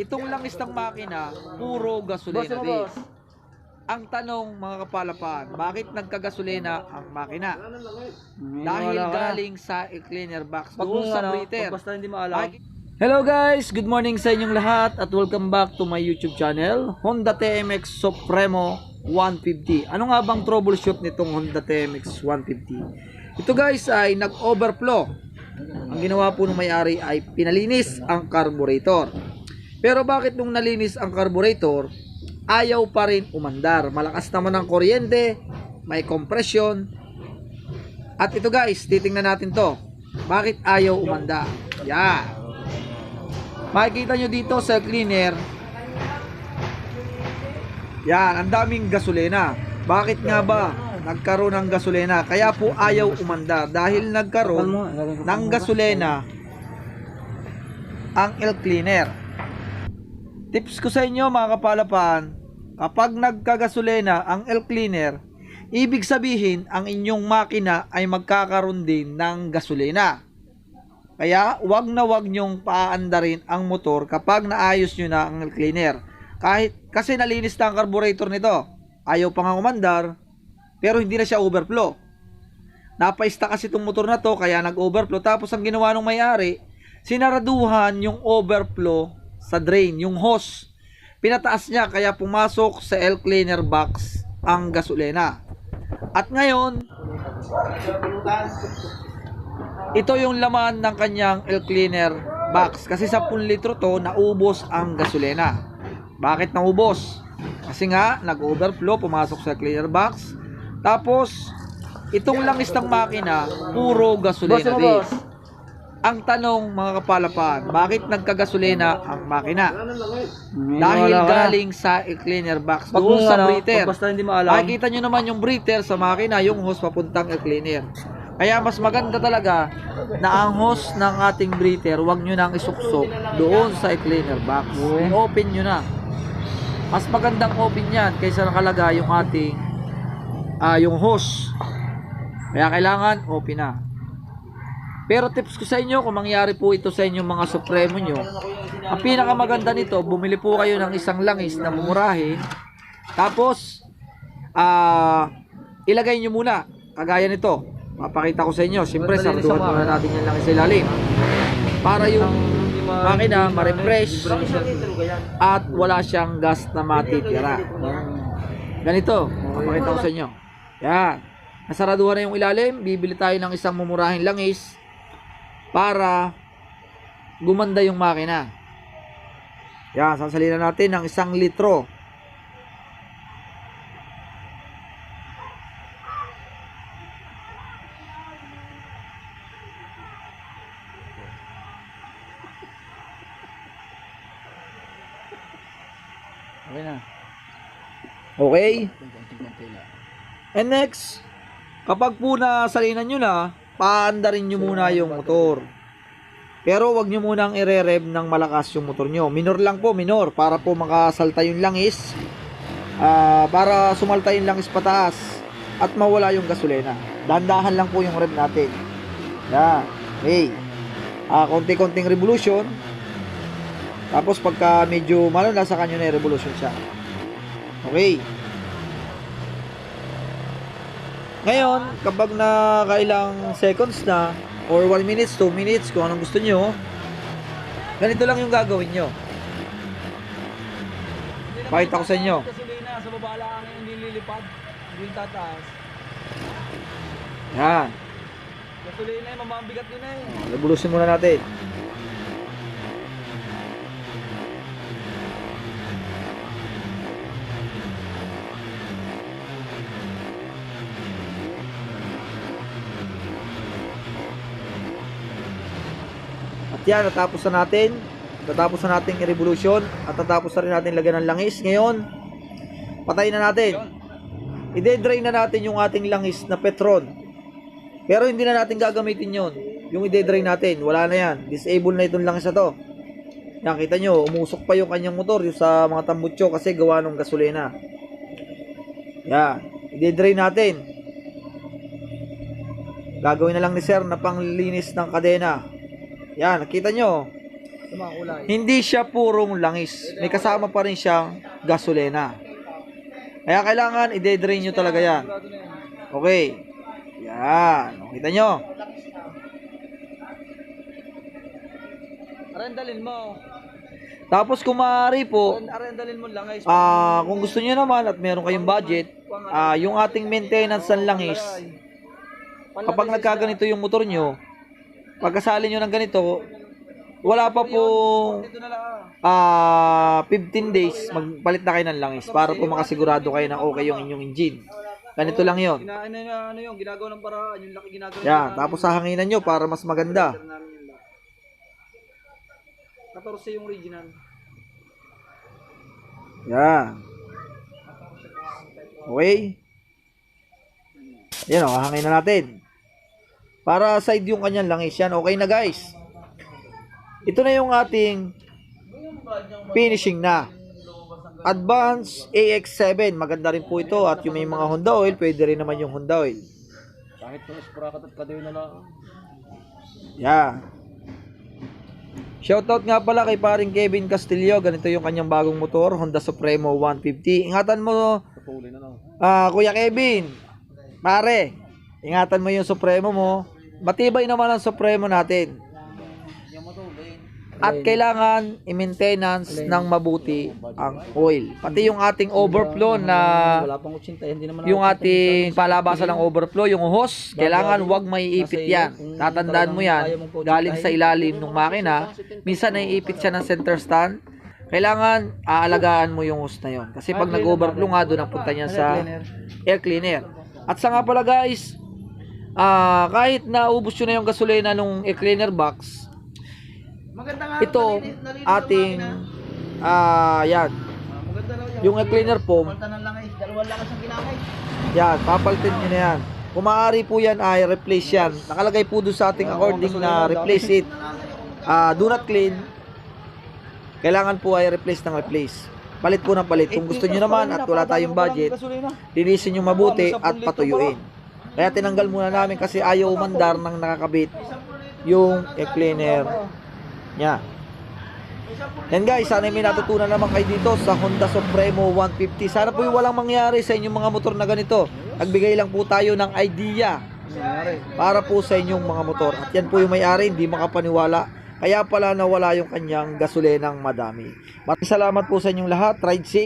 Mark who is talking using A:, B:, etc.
A: Itong langis ng makina, puro gasolina
B: Boss mo,
A: din.
B: boss.
A: Ang tanong mga kapalapan, bakit nagkagasolina ang makina?
B: Hmm,
A: Dahil
B: wala ka
A: galing sa cleaner box
B: Pag
A: doon
B: kung
A: sa
B: ano,
A: breather.
B: pag basta hindi.
A: Ay- Hello guys! Good morning sa inyong lahat at welcome back to my YouTube channel, Honda TMX Supremo 150. Ano nga bang troubleshoot nitong Honda TMX 150? Ito guys ay nag-overflow. Ang ginawa po ng may-ari ay pinalinis ang carburetor. Pero bakit nung nalinis ang carburetor, ayaw pa rin umandar. Malakas naman ang kuryente, may compression. At ito guys, titingnan natin to. Bakit ayaw umanda? Yan. Makikita nyo dito sa cleaner. Yan, ang daming gasolina. Bakit nga ba nagkaroon ng gasolina? Kaya po ayaw umandar dahil nagkaroon ng gasolina ang air cleaner. Tips ko sa inyo mga kapalapan, kapag nagkagasolina ang air cleaner, ibig sabihin ang inyong makina ay magkakaroon din ng gasolina. Kaya wag na wag nyong paandarin ang motor kapag naayos nyo na ang air cleaner. Kahit kasi nalinis na ang carburetor nito. Ayaw pa nga umandar, pero hindi na siya overflow. Napaista kasi itong motor na to kaya nag-overflow. Tapos ang ginawa ng may-ari, sinaraduhan yung overflow sa drain, yung hose. Pinataas niya kaya pumasok sa air cleaner box ang gasolina. At ngayon, ito yung laman ng kanyang air cleaner box. Kasi sa 10 litro to, naubos ang gasolina. Bakit naubos? Kasi nga, nag-overflow, pumasok sa cleaner box. Tapos, itong langis ng makina, puro gasolina
B: mo,
A: din. Ang tanong mga kapalapan, bakit nagkagasolina ang makina?
B: Hmm,
A: Dahil
B: wala
A: galing sa cleaner box
B: Pag
A: doon sa
B: ano,
A: breather.
B: basta hindi maalam.
A: Makikita nyo naman yung breather sa makina, yung hose papuntang cleaner. Kaya mas maganda talaga na ang hose ng ating breather, wag nyo nang isuksok doon sa cleaner box. I-open nyo na. Mas magandang open yan kaysa nakalagay yung ating ah, yung hose. Kaya kailangan open na. Pero tips ko sa inyo, kung mangyari po ito sa inyong mga supremo nyo, ang pinakamaganda nito, bumili po kayo ng isang langis na mumurahin. Tapos, ah, ilagay nyo muna. Kagaya nito. Mapakita ko sa inyo. Siyempre, sarduhan muna natin yan langis sa ilalim. Para yung makina ma-refresh at wala siyang gas na matitira. Ganito. Mapakita ko sa inyo. Yan. Nasaraduhan na yung ilalim. Bibili tayo ng isang mumurahing langis para gumanda yung makina. Yan, sasalina natin ng isang litro. Okay na. Okay. And next, kapag po nasalinan nyo na, paandarin nyo muna yung motor. Pero wag nyo munang ire-rev ng malakas yung motor nyo. Minor lang po, minor. Para po makasalta yung langis. Ah, para sumalta yung langis pataas. At mawala yung gasolina. Dandahan lang po yung rev natin. Yan. Okay. Ah, konti-konting revolution. Tapos pagka medyo malo, nasa kanyo na yung revolution siya. Okay. Ngayon, kapag nakailang seconds na, or 1 minutes, 2 minutes, kung anong gusto nyo, ganito lang yung gagawin nyo. Pakita ko sa inyo.
B: Gasolina, sa baba lang hindi lilipad. Hindi tataas.
A: Yan.
B: Gasolina, eh, mamabigat yun eh.
A: Revolution muna natin. At yan, natapos na natin. Natapos na natin yung revolution. At natapos na rin natin lagyan ng langis. Ngayon, patayin na natin. I-drain na natin yung ating langis na Petron. Pero hindi na natin gagamitin yon. Yung i-drain natin, wala na yan. Disable na itong langis na to. Yan, kita nyo, umusok pa yung kanyang motor yung sa mga tambutso kasi gawa ng gasolina. Yan, i-drain natin. Gagawin na lang ni sir na panglinis ng kadena. Yan, nakita nyo. Hindi siya purong langis. May kasama pa rin siyang gasolina. Kaya kailangan i-drain nyo talaga yan. Okay. Yan. Kita nyo?
B: Arendalin mo.
A: Tapos kung maaari po,
B: Arendalin mo lang guys.
A: ah kung gusto nyo naman at meron kayong budget, ah yung ating maintenance ng langis, kapag nagkaganito yung motor nyo, pagkasali nyo ng ganito, wala pa po
B: lang.
A: ah
B: ah.
A: 15 days, magpalit na kayo ng langis para po makasigurado kayo na okay yung inyong engine. Ganito lang yon.
B: Ina, ano, ano, ano yung ginagawa ng paraan, yung laki ginagawa
A: Yan, tapos sahanginan nyo para mas maganda.
B: Order namin yung lahat. 14 yung original.
A: Yan. Okay. Yan o, hangin na natin. Para side yung kanyang langis yan. Okay na guys. Ito na yung ating finishing na. Advance AX7. Maganda rin po ito. At yung may mga Honda oil, pwede rin naman yung Honda oil.
B: Kahit kung sprakat at kadoy na lang.
A: Yan. Shoutout nga pala kay paring Kevin Castillo. Ganito yung kanyang bagong motor, Honda Supremo 150. Ingatan mo, ah, Kuya Kevin. Pare, ingatan mo yung Supremo mo. Matibay naman ang Supremo natin. At kailangan i-maintenance ng mabuti ang oil. Pati yung ating overflow na
B: Wala pang 80, hindi naman
A: yung ating palabasan ng overflow, yung hose, kailangan wag maiipit yan. Tatandaan mo yan, galing sa ilalim ng makina, minsan naiipit siya ng center stand, kailangan aalagaan mo yung hose na yon. Kasi pag nag-overflow nga doon ang punta niya sa air cleaner. At sa nga pala guys, ah kahit naubos yun na yung gasolina nung air cleaner box,
B: Maganda nga.
A: ito ating ah yan,
B: lang yan.
A: yung air cleaner foam. Yan, papalitin nyo na yan. Kung maaari po yan ay replace yan. Nakalagay po doon sa ating according na replace it. Ah, do not clean. Kailangan po ay replace ng replace. Palit po ng palit. Kung gusto nyo naman at wala tayong budget, linisin nyo mabuti at patuyuin. Kaya tinanggal muna namin kasi ayaw umandar ng nakakabit yung air cleaner niya. Yan guys, sana may natutunan naman kayo dito sa Honda Supremo 150. Sana po yung walang mangyari sa inyong mga motor na ganito. Nagbigay lang po tayo ng idea para po sa inyong mga motor. At yan po yung may-ari, hindi makapaniwala. Kaya pala nawala yung kanyang gasolinang madami. Maraming salamat po sa inyong lahat. Ride safe.